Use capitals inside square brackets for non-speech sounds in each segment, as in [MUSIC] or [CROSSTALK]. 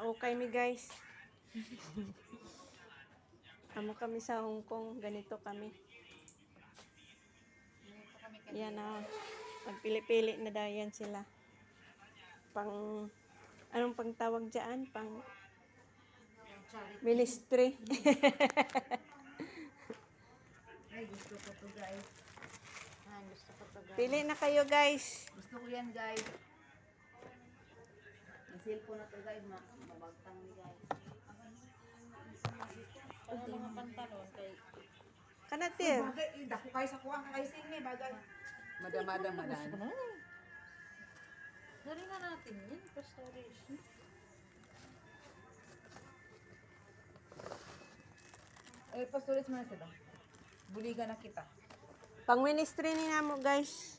Maukay mi guys. Amo kami sa Hong Kong, ganito kami. Yan na. Pagpili-pili na dayan sila. Pang anong pang tawag diyan? Pang ministry. [LAUGHS] Ay, gusto ko to guys. Ah, gusto ko to guys. Pili na kayo guys. Gusto ko yan guys. Ang cellphone na to guys, ma mabagtang ni guys. Ano mga pantalon kay Kanatir. Bagay, eh, dako kayo sa kuwang kakaisin ni bagay. Madam-madam madan. eh. Dari na natin yun, pa storage. Eh, pastulis mo na sila. Buligan na kita. Pang ministry ni namo guys.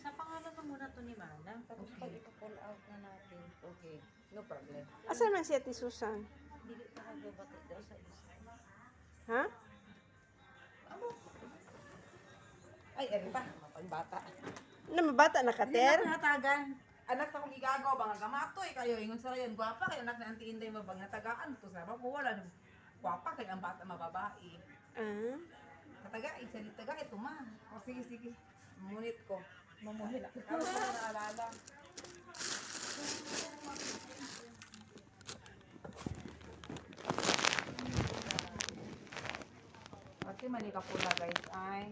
Sa pangalan mo muna to ni Manang, tapos pag ipo-pull out na natin, Okay, no problem. Asa man si Ate Susan? hindi ka nagabati daw sa isa. Ha? Ay, eri pa, mapagbata. Na mabata na Hindi kater? na natagan. Anak sa kong igagaw, bang gamatoy kayo. Ingon sa rayon, gwapa kay anak na Auntie Inday mabang natagaan to sa mo wala na gwapa kay ang bata mababae. Ah. Kataga, isa ni taga ito ma. O sige sige. Munit ko. Mamunit. Ano ko na naalala? Kasi mali ka pula guys ay.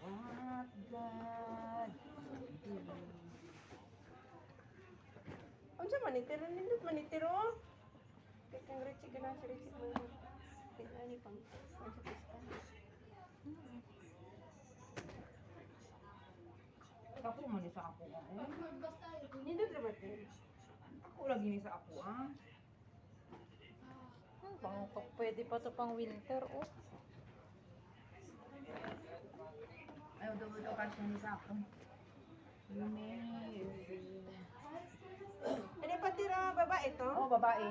What God. Unsa man ni tiro nindot man ni tiro? Kay kang richi kana sa richi Kaya ni pang sa pista. Ako man ni sa ako. Eh. Nindot ra ba? Ako lagi ni sa ako ah. Hmm, pang, pang, pwede pa to pang winter, oh. Ayaw daw ito kasi ni sa ako. Ano pa tiro babae to? Oh, babae.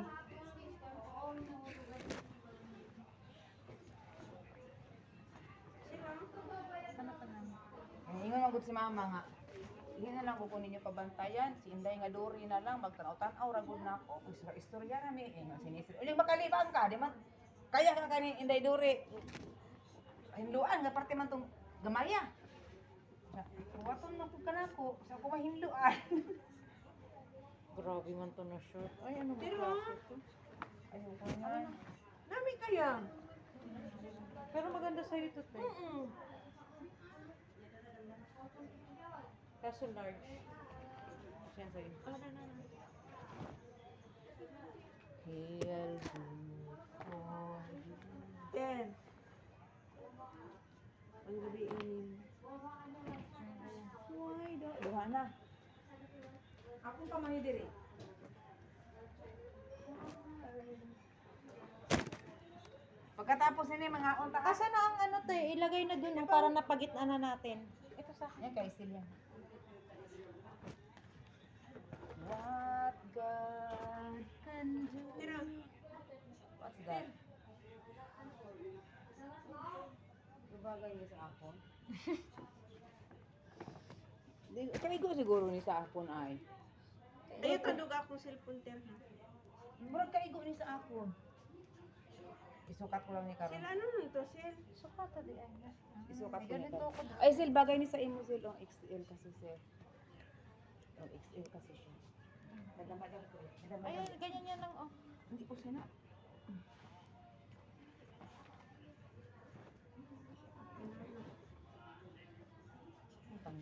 Sino? Sana pa naman. Ingon magud si mama nga. Hindi na lang kukunin niyo pabantayan. Si Inday nga duri na lang. Magtanaw-tanaw, ragod na ako. Isra istorya na mi. Eh, nga sinisir. Uling makalibang ka. Di man. Kaya ka kanin Inday duri. Hinluan. Nga parte man tong gamaya. Waton man po ka na ako. Sa ako mahinluan. [LAUGHS] Grabe man to na short. Ay, ano ba Pero? Ayun ko nga. Nami kaya? Pero maganda sa'yo to, te. Mm. Kaso large. Siyan sa'yo. Ano na na? Hail for Ten. Ang gabi inim. Why do? Duha na. Akong kamay diri. Pagkatapos nini mga unta Asa na ang ano, te? Ilagay na dun yung para napagitna na natin. Ito sa Yan kay sila. What God can do. What's that? Gabagay niya sa apon. Kaigo siguro ni sa apon ay. Ayo tandog akong cellphone ter. Murag kaigo ni sa apon. Isukat ko lang ni karon. Sila ano nun to sil? Sukata di ay. Isukat ko ni Ganito ako. Ay, Sil, bagay ni sa imo, Sil. Oh, XL kasi, Sil. Oh, XL kasi siya. Madam-madam ko. Ayun, ganyan yan lang, oh. Hindi ko sina.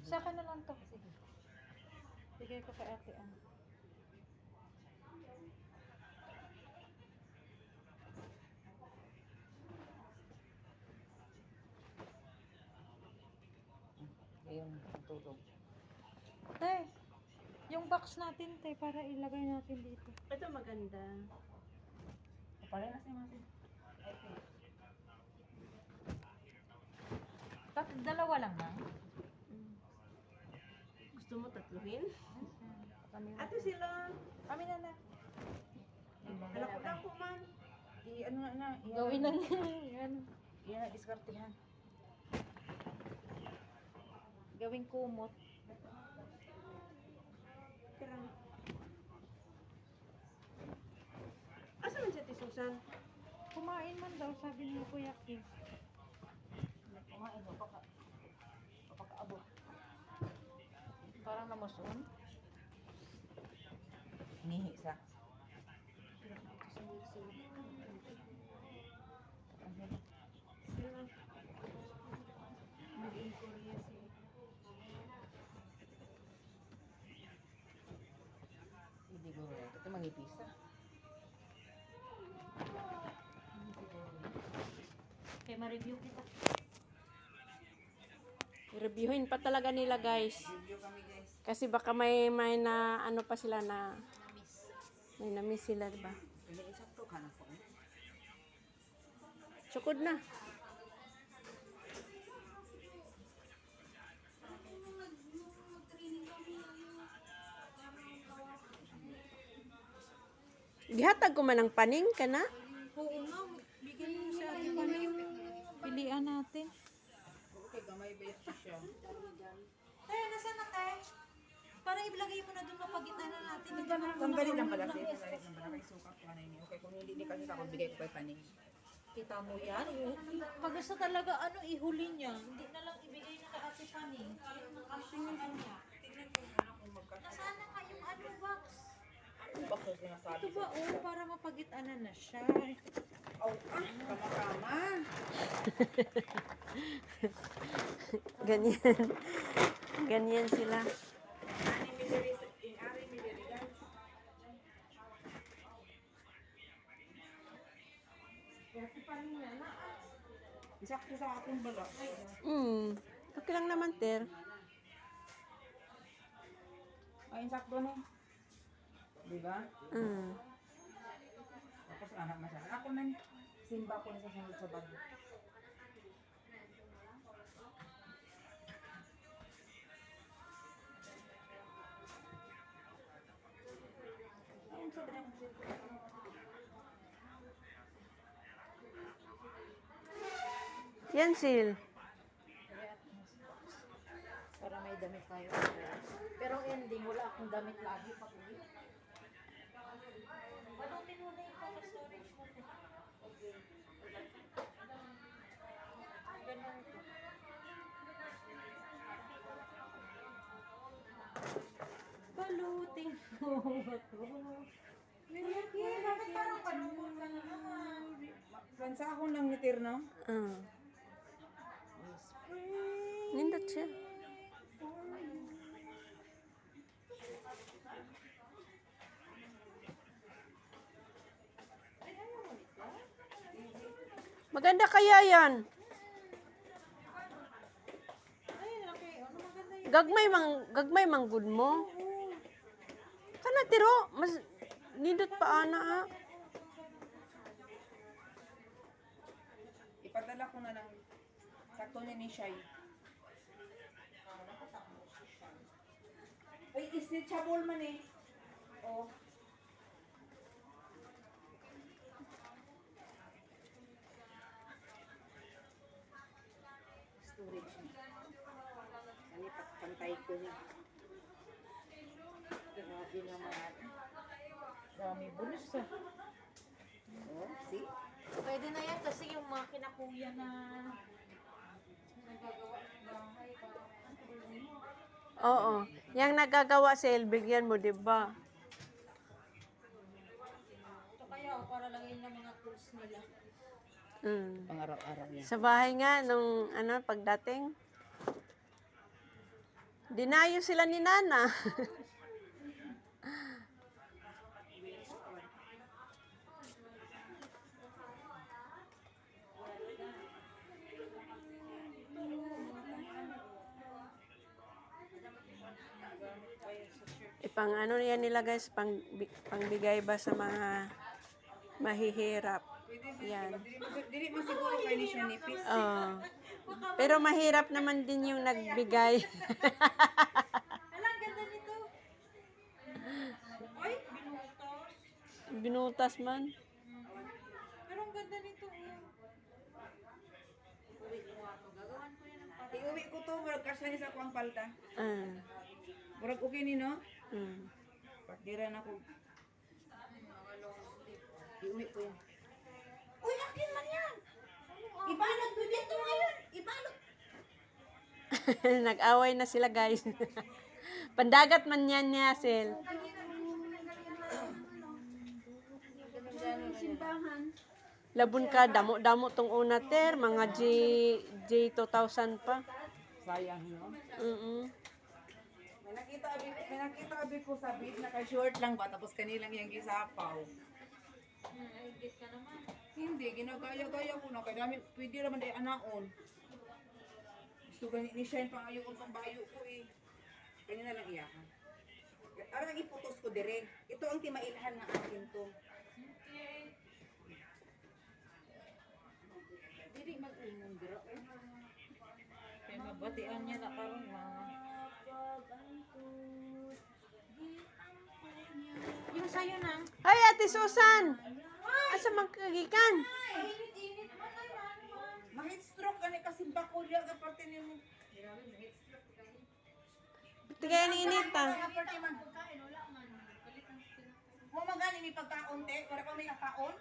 Sa akin na lang to. Sige. Bigay ko kay ate, ah. Ayun, tulog. Te, yung box natin, te, para ilagay natin dito. Ito maganda. Kapalay na si Mati. Tat dalawa lang na. Mm. Gusto mo tatluhin? Kami na. Ate sila. Kami na na. Anak ko lang ko man. I, ano na na. i- Gawin na yan. Yan na, diskartihan. Gawing kumot. Asa man siya ti Susan? Kumain man daw, sabi ni Kuya Kim. Kumain mo, baka, baka abot. Parang namusun. Nihi sa. Hindi Ito mangipisa. Kaya ma-review kita. I-reviewin pa talaga nila guys. Review kami guys. Kasi baka may may na ano pa sila na may na-miss sila, diba? Ini isakto ka na po. Sukod na. Gihatag ko man ng paning ka na. Oo nga, bigyan mo sa atin yung pilian natin. Okay, gamay ba siya? Ay, nasa na tayo? Para ilagay mo na doon mapagitan na natin. Tanggalin lang pala siya. Tanggalin lang pala. Kay suka ko ano. Okay, kung hindi di kasi ako, bigay ko pa paning. Kita mo yan? Pag gusto talaga, ano, ihuli niya. Hindi na lang ibigay na kay Ate Pani. Kasungan niya. Tignan ko ano kung magkano. Nasaan na nga yung ano box? Ba ko sinasabi Ito ba, oh, para mapagitanan na siya. Oh, ah, kama-kama. [LAUGHS] Ganyan. Ganyan sila. Isakto sa akong bala. Hmm. Okay lang naman, Ter. Ay, insakto na. Diba? Hmm. Tapos anak na siya. Ako man, simba ko na sa sunod sa bago. Ayun drink. Yan, Sil. Para may damit tayo. Pero ending, wala akong damit lagi pag uwi. Anong minuna yung pang storage mo? te? Ganun to. Baluting mo ba to? Milky, bakit parang panungkol ka na naman? Pansahon lang ni Tirno. Ah. Nindot siya. Maganda kaya yan. Gagmay mang gagmay mang good mo. Kana tiro, mas nindot pa ana ha. Ipadala ko na ng sakto niya ni Shai. Ay, isnitchabol man eh. Oh. Storage niya. Ano pantay ko niya. Grabe naman. Dami bulis ah. Oh, see? Pwede na yan kasi yung mga kinakuya na nagagawa ng bahay. Oo. Yang nagagawa sa bigyan mo, 'di ba? Ito kaya o para lang yun ng mga tools nila. Mm. Pang araw-araw yan. Sa bahay nga nung ano pagdating Dinayo sila ni Nana. [LAUGHS] Ipang ano yan nila guys, pang, bi- pangbigay ba sa mga mahihirap. Yan. Dili mo, siguro kayo ni siya nipis. Oo. pero mahirap naman din yung nagbigay. [LAUGHS] [LAUGHS] Alam, ganda nito. Ay, binutos. Binutas man. Pero ang ganda nito. oh. Yan Iuwi ko to, murag kasya ni sa kuang palta. Ah. Murag okay ni no? Mm. Partira na ko. Iuwi ko yun. Uy, akin man yan! Ibalot ko dito ngayon! Ibalot! [LAUGHS] Nag-away na sila guys. [LAUGHS] Pandagat man yan ni Hazel. Labon ka, damo-damo tong una ter, mga G, J2000 pa. Sayang, no? Mm May nakita abi, may nakita abi ko sa beat, naka-short lang ba, tapos kanilang yung gisapaw. Hindi, ginagaya-gaya ko na, kaya dami, pwede naman dahil anaon. Gusto gani ni Shine pang ayo pang bayo ko eh. Kanya na lang iyakan. Ara nang iputos ko dire. Ito ang timailhan nga akin to. Dili mag-ingon dira. Kaya mabatian niya na karon mga. Yung sayo nang. Ay, Ate Susan! Asa man kagikan? Ma-heat stroke gani kasi bakol ya ga parte nimo. Tigay ni Inita. Parte man. Mo magani ni pagkaon te, wala pa may nakaon.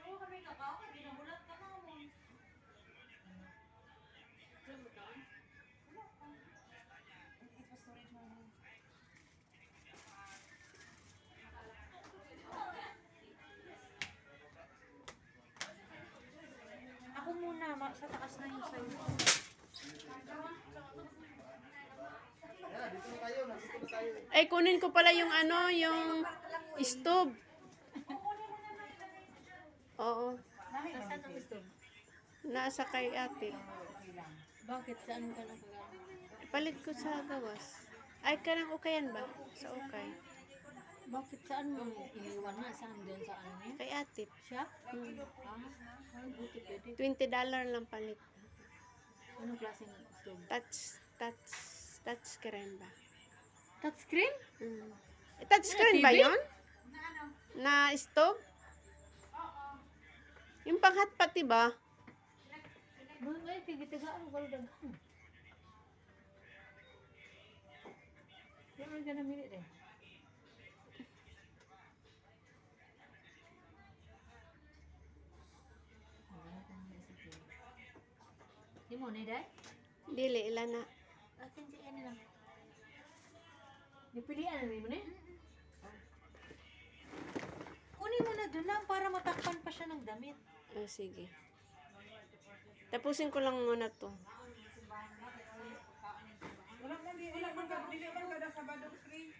Ako muna, ma- sa taas na yung sayo. Ay, kunin ko pala yung ano, yung stove. Oo. Nasaan ang gusto? Nasa kay ate. Bakit? Saan ka nakagamit? Palit ko sa gawas. Ay, kanang ukayan ba? Sa ukay. Bakit saan mo iniwan na? Saan doon sa ano niya? Kay ate. Siya? Hmm. Ah, buti pwede. 20 dollar lang palit. Anong klaseng stove? Touch, touch, touch screen ba? Touchscreen? Mm. Eh, touch screen ba yon? Na stove? Yung panghat pati ba? Mga ay, tigitigaan ko lang. Yan ka na minute eh. Di mo na day? Dili, ilan na. Atin si ano lang. Napilian na rin mo na Kunin mo na doon lang para matakpan pa siya ng damit. Oh, sige. Tapusin ko lang muna to. Wala ka dili man kada Sabado free.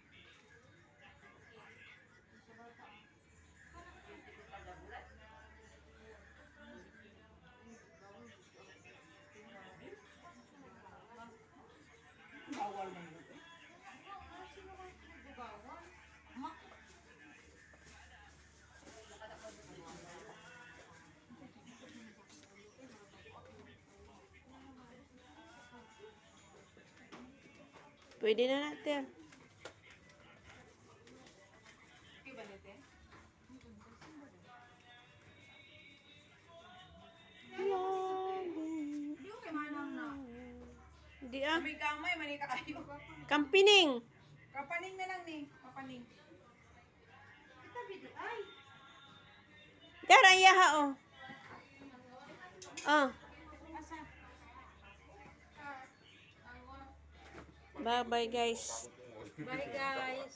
Bawal man yun. eh. Pwede na natin. niya? May gamay, manika kayo. Kampining. Kapaning na lang ni. Kapaning. Ay. Tara, iya ha, oh. Oh. Bye-bye, guys. Bye, guys.